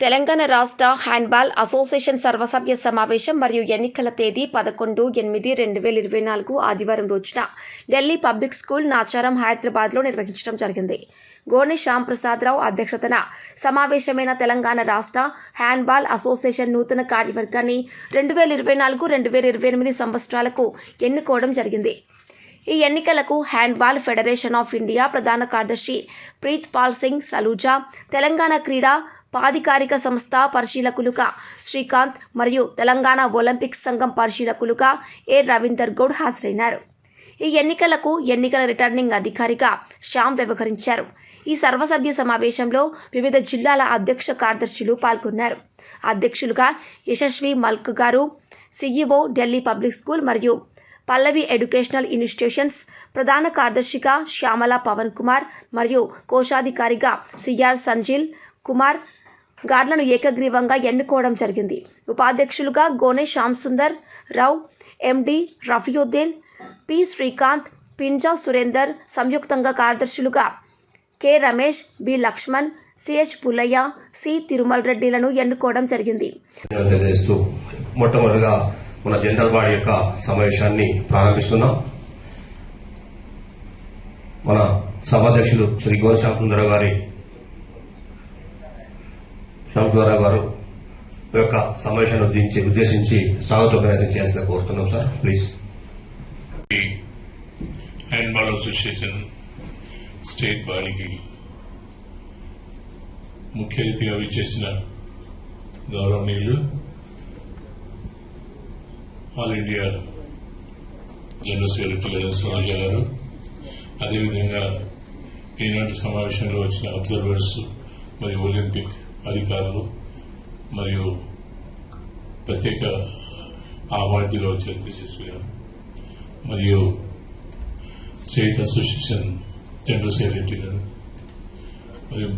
తెలంగాణ రాష్ట్ర handball association సర్వసభ్య సమావేశం మరియు ఎన్నికల తేదీ పదకొండు ఎనిమిది రెండు వేల ఇరవై నాలుగు ఆదివారం రోజున ఢిల్లీ పబ్లిక్ స్కూల్ నాచారం హైదరాబాద్లో నిర్వహించడం జరిగింది. గోని శ్యామ్ ప్రసాదరావు అధ్యక్షతన సమావేశమైన తెలంగాణ రాష్ట్ర హ్యాండ్బాల్ అసోసియేషన్ నూతన కార్యవర్గాన్ని రెండు వేల ఇరవై నాలుగు రెండు వేల ఇరవై ఎనిమిది సంవత్సరాలకు ఎన్నుకోవడం జరిగింది. ఈ ఎన్నికలకు హ్యాండ్బాల్ ఫెడరేషన్ ఆఫ్ ఇండియా ప్రధాన కార్యదర్శి ప్రీత్ పాల్ సింగ్ సలూజా తెలంగాణ క్రీడా పాధికారిక సంస్థ పరిశీలకులుగా శ్రీకాంత్ మరియు తెలంగాణ ఒలింపిక్ సంఘం పరిశీలకులుగా ఏ రవీందర్ గౌడ్ హాజరైనారు. ఈ ఎన్నికలకు ఎన్నికల రిటర్నింగ్ అధికారిగా శ్యామ్ వ్యవహరించారు. ఈ సర్వసభ్య సమావేశంలో వివిధ జిల్లాల అధ్యక్ష కార్యదర్శులు పాల్గొన్నారు. అధ్యక్షులుగా యశస్వి మల్క్ గారు సిఇఓ ఢిల్లీ పబ్లిక్ స్కూల్ మరియు పల్లవి ఎడ్యుకేషనల్ ఇన్స్టిట్యూషన్స్ ప్రధాన కార్యదర్శిగా శ్యామల పవన్ కుమార్ మరియు కోశాధికారిగా సిఆర్ సంజిల్ కుమార్ గార్లను ఏకగ్రీవంగా ఎన్నుకోవడం జరిగింది. ఉపాధ్యక్షులుగా గోనె శ్యామ్ సుందర్ రావు ఎండి రఫియుద్దీన్ పి శ్రీకాంత్ పింజా సురేందర్ సంయుక్తంగా కార్యదర్శులుగా K Ramesh B Laxman CH Pullaiah C Tirumala రెడ్డిలను ఎన్నుకోవడం జరిగింది. మొట్టమొదటిగా మన జనరల్ బాడీ యొక్క సమావేశాన్ని ప్రారంభిస్తున్నాం. మన సభాధ్యక్షులు శ్రీ గోన్ గారి శ్యామసుందరరావు గారు యొక్క సమావేశాన్ని ఉద్దేశించి ఉద్దేశించి స్వాగతోపన్యాసం చేయాల్సిన కోరుతున్నాం సార్. ప్లీజ్ ఈ హ్యాండ్బాల్ అసోసియేషన్ స్టేట్ బాడీకి ముఖ్య అతిథిగా విచ్చేసిన గౌరవనీయులు all India general secretary Raja garu అదేవిధంగా ఈనాటి సమావేశంలో వచ్చిన అబ్జర్వర్స్ మరియు ఒలింపిక్ అధికారులు మరియు ప్రత్యేక అవార్డులో వచ్చిన టీచర్స్ గారు మరియు స్టేట్ అసోసియేషన్ జనరల్ సెక్రటరీ గారు మరియు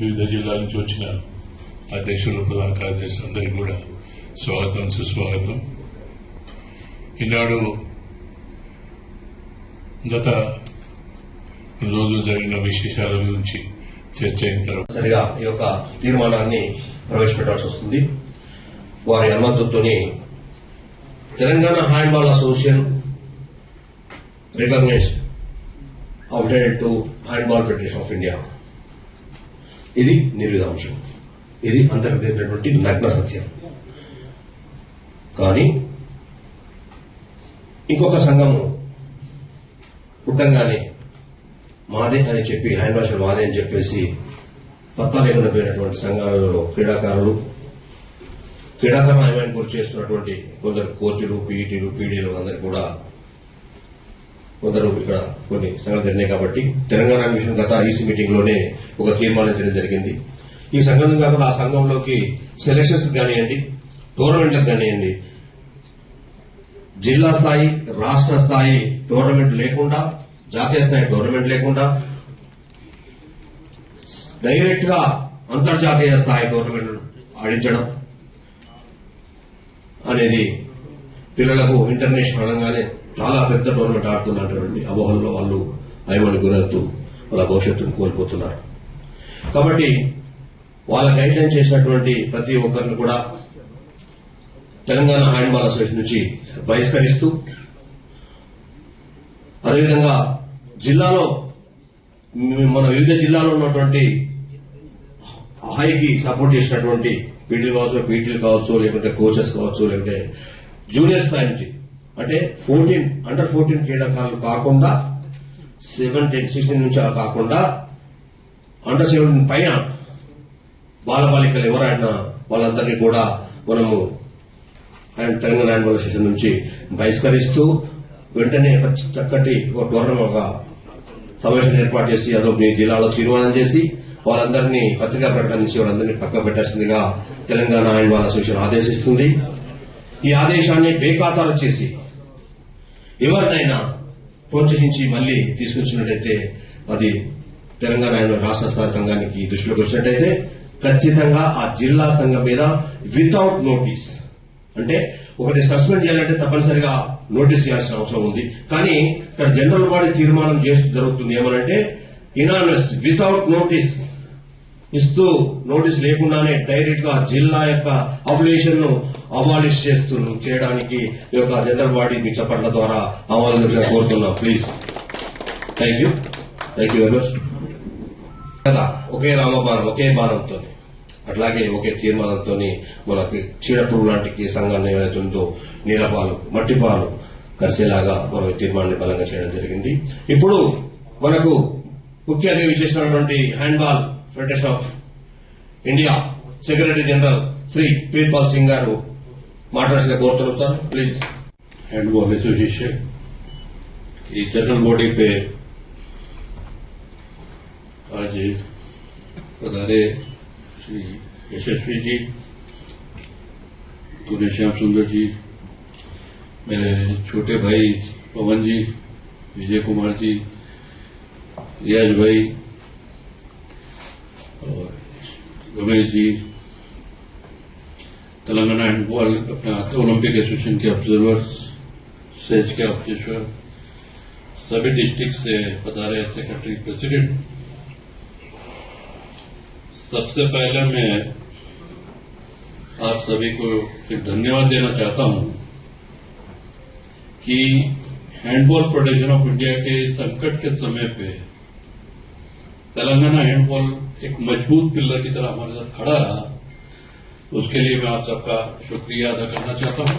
వివిధ జిల్లాల నుంచి వచ్చిన అధ్యక్షులు ప్రధాన కార్యదర్శులు అందరికీ కూడా స్వాగతం సుస్వాగతం. ఈనాడు గత రోజు జరిగిన విశేషాల గురించి చర్చ సరిగా ఈ యొక్క తీర్మానాన్ని ప్రవేశపెట్టాల్సి వస్తుంది. వారి అనుమతితోని Telangana handball association recognise outed to handball federation of India. ఇది నిర్విధాంశం. ఇది అంతర్గతమైనటువంటి నగ్న సత్యం. కానీ ఇంకొక సంఘము పుట్టంగానే మాదే అని చెప్పి హ్యాండ్బాల్ షెడ్ మాదే అని చెప్పేసి పత్తా లేకుండా పోయినటువంటి సంఘాలలో క్రీడాకారులు క్రీడాకారులు ఆయమైన గురి చేస్తున్నటువంటి కొందరు కోచ్లు పీఈటీలు పీడీలు అందరు కూడా కొందరు ఇక్కడ కొన్ని సంఘాలు జరిగినాయి కాబట్టి తెలంగాణ మిషన్ గత ఈసీ మీటింగ్లోనే ఒక తీర్మానం చేయడం జరిగింది. ఈ సంఘం కాకుండా ఆ సంఘంలోకి సెలక్షన్స్ కానివ్వండి టోర్నమెంట్లకు కానివ్వండి జిల్లా స్థాయి రాష్ట్ర స్థాయి టోర్నమెంట్ లేకుండా జాతీయ స్థాయి టోర్నమెంట్ లేకుండా డైరెక్ట్గా అంతర్జాతీయ స్థాయి టోర్నమెంట్ ఆడించడం అనేది పిల్లలకు ఇంటర్నేషనల్ అనగానే చాలా పెద్ద టోర్నమెంట్ ఆడుతున్నటువంటి అపోహల్లో వాళ్ళు భయమని గురవుతూ వాళ్ళ భవిష్యత్తును కోల్పోతున్నారు. కాబట్టి వాళ్ళ గైడ్లైన్ చేసినటువంటి ప్రతి ఒక్కరిని కూడా తెలంగాణ హ్యాండ్బాల్ అసోసియేషన్ నుంచి బహిష్కరిస్తూ అదేవిధంగా జిల్లాలో మన వివిధ జిల్లాలో ఉన్నటువంటి హైకి సపోర్ట్ చేసినటువంటి పీటీలు కావచ్చు పీటీలు కావచ్చు లేకుంటే కోచెస్ కావచ్చు లేకుంటే జూనియర్ స్థాయి నుంచి. అంటే ఫోర్టీన్ అండర్ ఫోర్టీన్ క్రీడాకారులు కాకుండా సెవెంటీన్ సిక్స్టీన్ నుంచి అలా కాకుండా అండర్ సెవెంటీన్ పైన బాలబాలికలు ఎవరైనా వాళ్ళందరినీ కూడా మనము ఆయన తెలంగాణ హ్యాండ్బాల్ అసోసియేషన్ నుంచి బహిష్కరిస్తూ వెంటనే ఒక చక్కటి ఒక టోర్నమెంట్ ఒక సమావేశం ఏర్పాటు చేసి అదో మీ జిల్లాలో తీర్మానం చేసి వాళ్ళందరినీ పత్రికా ప్రకటన ఇచ్చి వాళ్ళందరినీ పక్క పెట్టాల్సిందిగా తెలంగాణ హ్యాండ్బాల్ అసోసియేషన్ ఆదేశిస్తుంది. ఈ ఆదేశాన్ని బేఖాతాలు చేసి ఎవరినైనా ప్రోత్సహించి మళ్ళీ తీసుకొచ్చినట్టయితే అది తెలంగాణ హ్యాండ్బాల్ రాష్ట్ర స్థాయి సంఘానికి దృష్టిలోకి వచ్చినట్టయితే ఖచ్చితంగా ఆ జిల్లా సంఘం మీద వితౌట్ నోటీస్ అంటే ఒకటి సస్పెండ్ చేయాలంటే తప్పనిసరిగా నోటీస్ చేయాల్సిన అవసరం ఉంది. కానీ ఇక్కడ జనరల్ బాడీ తీర్మానం చేస్తూ జరుగుతుంది. ఏమనంటే ఇనానస్ వితౌట్ నోటీస్ ఇస్తూ నోటీస్ లేకుండానే డైరెక్ట్గా జిల్లా యొక్క అఫిలియేషన్ను అబాలిష్ చేస్తూ చేయడానికి ఈ యొక్క జనరల్ బాడీ మీ చప్పట్ల ద్వారా ఆమోదించడం కోరుతున్నాం. Please. Thank you thank you very much కదా ఒకే రామబాణం ఒకే బాణంతో అట్లాగే ఒకే తీర్మానంతో మనకి చీడపురుగు లాంటి సంఘాన్ని ఏదైతే ఉందో నీలపాలు మట్టిపాలు కలిసేలాగా మనం ఈ తీర్మానాన్ని బలంగా చేయడం జరిగింది ఇప్పుడు మనకు ముఖ్య అతిథి చేసినటువంటి handball federation of India secretary general Shri Preetpal Singh గారు మాట్లాడాల్సిన కోరుతున్నాం సార్ ప్లీజ్ हैंडबॉल एसोसिएशन की जनरल बॉडी पे आज पधारे श्री यशस्वी जी गुने श्याम सुंदर जी मेरे छोटे भाई पवन जी, विजय कुमार जी, रियाज भाई और रमेश जी, तेलंगाना हैंडबॉल अपना ओलंपिक एसोसिएशन के ऑब्जर्वर्स सेज के ऑब्जेक्टर सभी डिस्ट्रिक्ट से पधारे सेक्रेटरी प्रेसिडेंट सबसे पहले मैं आप सभी को एक धन्यवाद देना चाहता हूँ। कि हैंडबॉल फेडरेशन ऑफ़ इंडिया के संकट के समय पे तेलंगाना हैंडबॉल एक मज़बूत पिलर की तरह हमारे साथ खड़ा रहा उसके लिए मैं आप सबका शुक्रिया अदा करना चाहता हूँ।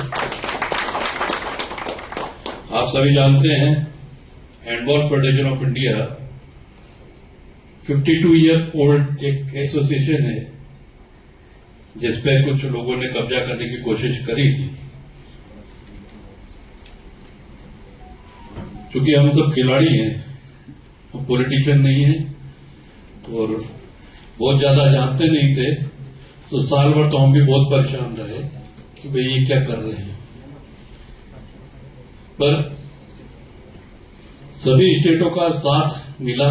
आप सभी जानते हैं handball federation of India 52 year old एक एसोसिएशन है जिसपे कुछ लोगों ने कब्जा करने की कोशिश करी थी। क्योंकि हम सब खिलाड़ी हैं, हम पॉलिटिशियन नहीं हैं, और बहुत ज़्यादा जानते नहीं थे तो साल भर तो हम भी बहुत परेशान रहे कि भाई ये क्या कर रहे हैं। पर सभी स्टेटों का साथ मिला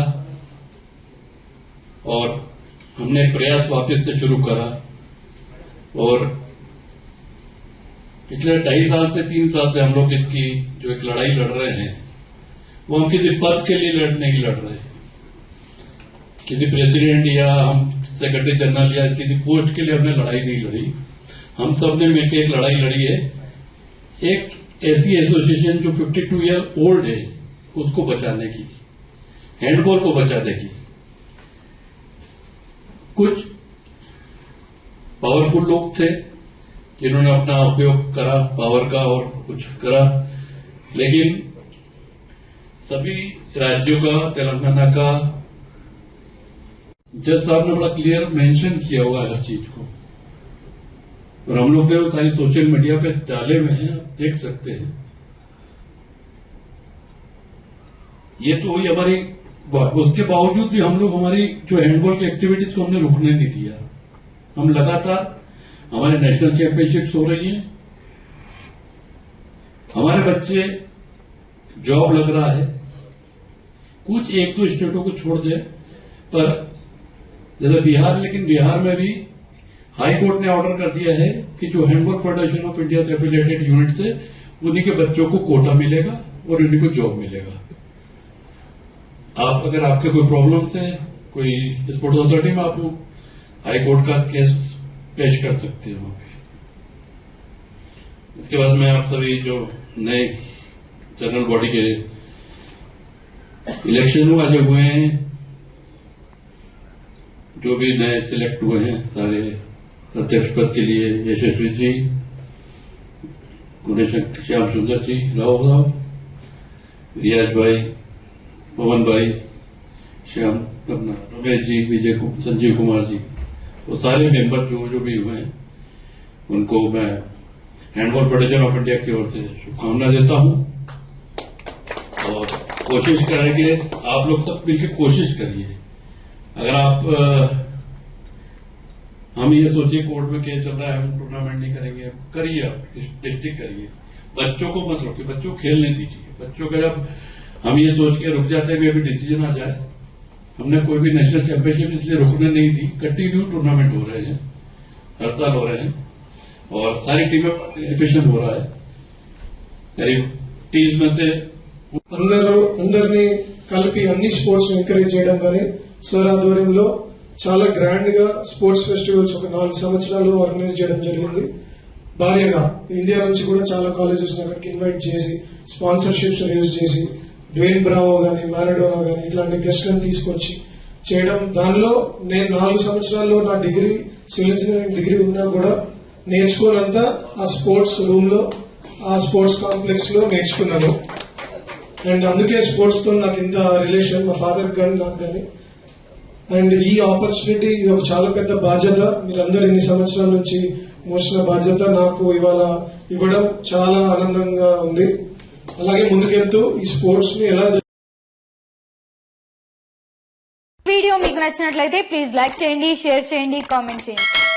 और हमने प्रयास वापस से शुरू करा और पिछले ढाई साल से तीन साल से हम लोग इसकी जो एक लड़ाई लड़ रहे हैं वो हम किसी पद के लिए लड़, नहीं लड़ रहे। किसी प्रेसिडेंट या हम सेक्रेटरी जनरल या किसी पोस्ट के लिए हमने लड़ाई नहीं लड़ी। हम सबने मिलकर एक लड़ाई लड़ी है। एक ऐसी एसोसिएशन जो 52 ईयर ओल्ड है, उसको बचाने की हैंडबॉल को बचाने की। कुछ पावरफुल लोग थे, जिन्होंने अपना उपयोग करा पावर का और कुछ करा। लेकिन सभी राज्यों का, तेलंगाना का, जज साहब ने बड़ा क्लियर मेंशन किया हुआ है हर चीज़ को। और हम लोग ने सारी सोशल मीडिया पे डाले हुए हैं, आप देख सकते हैं। ये तो हुई हमारी उसके बावजूद भी हम लोग हमारी जो हैंडबॉल की एक्टिविटीज़ को हमने रुकने नहीं दिया। हम लगातार हमारे नेशनल चैंपियनशिप्स हो रही है। हमारे बच्चे जॉब लग रहा है। कुछ एक दो स्टेटों को छोड़ दे, पर जैसे बिहार, लेकिन बिहार में भी हाई कोर्ट ने ऑर्डर कर दिया है कि जो हैंडबॉल फेडरेशन ऑफ़ इंडिया से एफिलिएटेड यूनिट से उन्हीं के बच्चों को कोटा मिलेगा और उन्हीं को जॉब मिलेगा। आप, अगर आपके कोई प्रॉब्लम है, कोई स्पोर्ट्स अथॉरिटी में आप हाई कोर्ट का केस पेश कर सकते हैं। इसके बाद में आप सभी जो नए जनरल बॉडी के इलेक्शन वाले हुए हैं, जो भी नए सिलेक्ट हुए हैं, सारे अध्यक्ष पद के लिए यशस्वी जी गुणेश श्याम सुंदर जी राव साहब रियाज भाई, पवन भाई, श्याम रमेश जी, विजय संजीव कुमार जी, वो सारे मेंबर जो जो भी हुए हैं, उनको मैं हैंडबॉल फेडरेशन ऑफ़ इंडिया की ओर से शुभकामना देता हूँ। और कोशिश करेंगे, आप लोग सब मिलकर कोशिश करिए। अगर आप हम ये सोचिए कोर्ट में केस चल रहा है, हम टूर्नामेंट नहीं करेंगे, करिए आप डिस्ट्रिक्ट करिए। बच्चों को मत रोकिए, बच्चों खेलने दीजिए। बच्चों का जब हम ये सोच के रुक जाते हैं अभी डिसीज़न आ जाए, हमने कोई भी नेशनल चैंपियनशिप इसलिए रुकने नहीं दी कंटिन्यू टूर्नामेंट हो रहे हैं, हर साल हो रहे हैं, और सारी टीमें पार्टिसिपेशन हो रहा है। करीब तीस में से అందరూ అందరినీ కలిపి అన్ని స్పోర్ట్స్ ఎంకరేజ్ చేయడం కానీ సార్ ఆధ్వర్యంలో చాలా గ్రాండ్గా స్పోర్ట్స్ ఫెస్టివల్స్ ఒక నాలుగు సంవత్సరాలు ఆర్గనైజ్ చేయడం జరిగింది. భారీగా ఇండియా నుంచి కూడా చాలా కాలేజెస్ అక్కడికి ఇన్వైట్ చేసి స్పాన్సర్షిప్స్ రేజ్ చేసి డ్వేన్ బ్రావో గాని మారడోనా గాని ఇట్లాంటి గెస్ట్లను తీసుకొచ్చి చేయడం. దానిలో నేను నాలుగు సంవత్సరాల్లో నా డిగ్రీ సివిల్ ఇంజనీరింగ్ డిగ్రీ ఉన్నా కూడా నేర్చుకోనంతా ఆ స్పోర్ట్స్ రూమ్లో ఆ స్పోర్ట్స్ కాంప్లెక్స్లో నేర్చుకున్నాను. అండ్ అందుకే స్పోర్ట్స్తో నాకు ఇంత రిలేషన్ మా ఫాదర్ కానీ నాకు కానీ. అండ్ ఈ ఆపర్చునిటీ ఇది ఒక చాలా పెద్ద బాధ్యత. మీరందరూ ఇన్ని సంవత్సరాల నుంచి మోసిన బాధ్యత నాకు ఇవాళ ఇవ్వడం చాలా ఆనందంగా ఉంది. అలాగే ముందుకెళ్తూ ఈ స్పోర్ట్స్ని ఎలా వీడియో మీకు నచ్చినట్లయితే ప్లీజ్ లైక్ చేయండి షేర్ చేయండి కామెంట్ చేయండి.